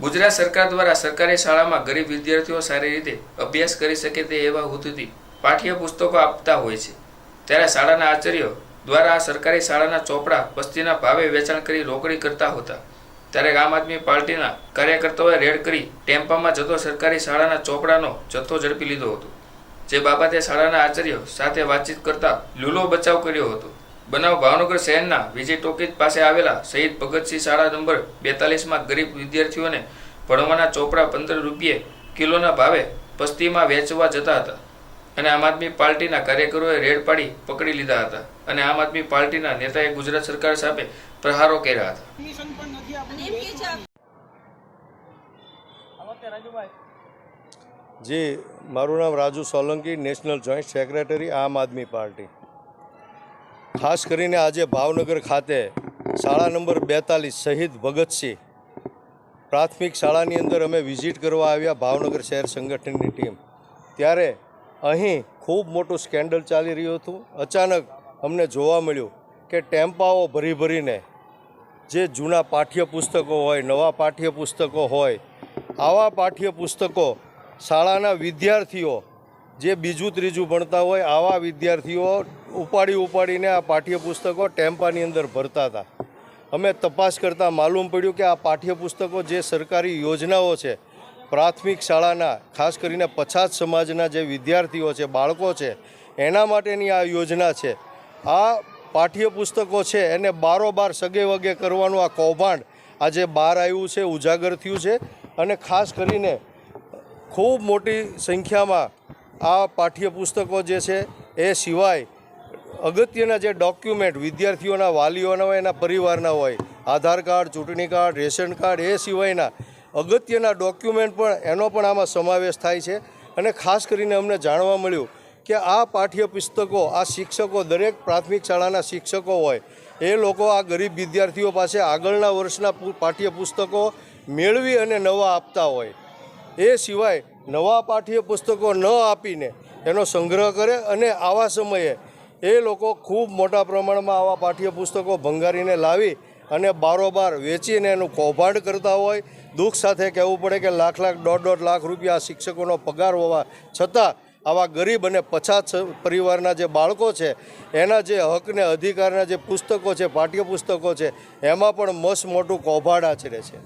ગુજરાત સરકાર દ્વારા સરકારી શાળામાં ગરીબ વિદ્યાર્થીઓ સારી રીતે અભ્યાસ કરી શકે તે એવા હેતુથી પાઠ્યપુસ્તકો આપતા હોય છે. ત્યારે શાળાના આચાર્યો દ્વારા આ સરકારી શાળાના ચોપડા વસ્તીના ભાવે વેચાણ કરી રોકડી કરતા હતા. ત્યારે આમ આદમી પાર્ટીના કાર્યકર્તાઓએ રેડ કરી ટેમ્પામાં જતો સરકારી શાળાના ચોપડાનો જથ્થો ઝડપી લીધો હતો. જે બાબતે શાળાના આચાર્યો સાથે વાતચીત કરતા લૂલો બચાવ કર્યો હતો. બનાવ ભાવનગર શહેરના વિજય ટોકીજ પાસે આવેલા શહીદ ભગતસિંહ શાળા નંબર બેતાલીસમાં ગરીબ વિદ્યાર્થીઓને ભણવાના ચોપડા પંદર રૂપિયે કિલોના ભાવે પસ્તીમાં વેચવા જતા હતા. અને આમ આદમી પાર્ટીના કાર્યકરોએ રેડ પાડી પકડી લીધા હતા. અને આમ આદમી પાર્ટીના નેતાએ ગુજરાત સરકાર સામે પ્રહારો કર્યા હતા. જી મારું નામ Raju Solanki national joint secretary Aam Aadmi Party. ખાસ કરીને આજે ભાવનગર ખાતે શાળા નંબર બેતાલીસ શહીદ ભગતસિંહ. પ્રાથમિક શાળાની અંદર અમે વિઝિટ કરવા આવ્યા ભાવનગર શહેર સંગઠનની ટીમ. ત્યારે અહીં ખૂબ મોટું સ્કેન્ડલ ચાલી રહ્યું હતું. અચાનક અમને જોવા મળ્યું કે ટેમ્પાઓ ભરી ભરીને જે જૂના પાઠ્યપુસ્તકો હોય, નવા પાઠ્યપુસ્તકો હોય, આવા પાઠ્યપુસ્તકો શાળાના વિદ્યાર્થીઓ જે બીજું ત્રીજું ભણતા હોય, આવા વિદ્યાર્થીઓ ઉપાડી ઉપાડીને આ પાઠ્યપુસ્તકો ટેમ્પાની અંદર ભરતા હતા. અમે તપાસ કરતાં માલુમ પડ્યું કે આ પાઠ્યપુસ્તકો જે સરકારી યોજનાઓ છે, પ્રાથમિક શાળાના, ખાસ કરીને પછાત સમાજના જે વિદ્યાર્થીઓ છે, બાળકો છે, એના માટેની આ યોજના છે. આ પાઠ્યપુસ્તકો છે, એને બારોબાર સગે વગે કરવાનું આ કૌભાંડ આજે બહાર આવ્યું છે, ઉજાગર થયું છે અને ખાસ કરીને ખૂબ મોટી સંખ્યામાં આ પાઠ્યપુસ્તકો જે છે, એ સિવાય અગત્યના જે ડોક્યુમેન્ટ વિદ્યાર્થીઓના, વાલીઓના હોય, એના પરિવારના હોય, આધાર કાર્ડ, ચૂંટણી કાર્ડ, રેશન કાર્ડ, એ સિવાયના અગત્યના ડોક્યુમેન્ટ પણ એનો પણ આમાં સમાવેશ થાય છે. અને ખાસ કરીને અમને જાણવા મળ્યું કે આ પાઠ્યપુસ્તકો, આ શિક્ષકો, દરેક પ્રાથમિક શાળાના શિક્ષકો હોય, એ લોકો આ ગરીબ વિદ્યાર્થીઓ પાસે આગળના વર્ષના પાઠ્યપુસ્તકો મેળવી અને નવા આપતા હોય. એ સિવાય નવા પાઠ્યપુસ્તકો ન આપીને એનો સંગ્રહ કરે અને આવા સમયે એ લોકો ખૂબ મોટા પ્રમાણમાં આવા પાઠ્યપુસ્તકો ભંગારીને લાવી અને બારોબાર વેચીને એનું કૌભાંડ કરતા હોય. દુઃખ સાથે કહેવું પડે કે લાખ લાખ, દોઢ દોઢ લાખ રૂપિયા શિક્ષકોનો પગાર હોવા છતાં આવા ગરીબ અને પછાત પરિવારના જે બાળકો છે, એના જે હકને અધિકારના જે પુસ્તકો છે, પાઠ્યપુસ્તકો છે, એમાં પણ મસ્ત મોટું કૌભાંડ આચરે છે.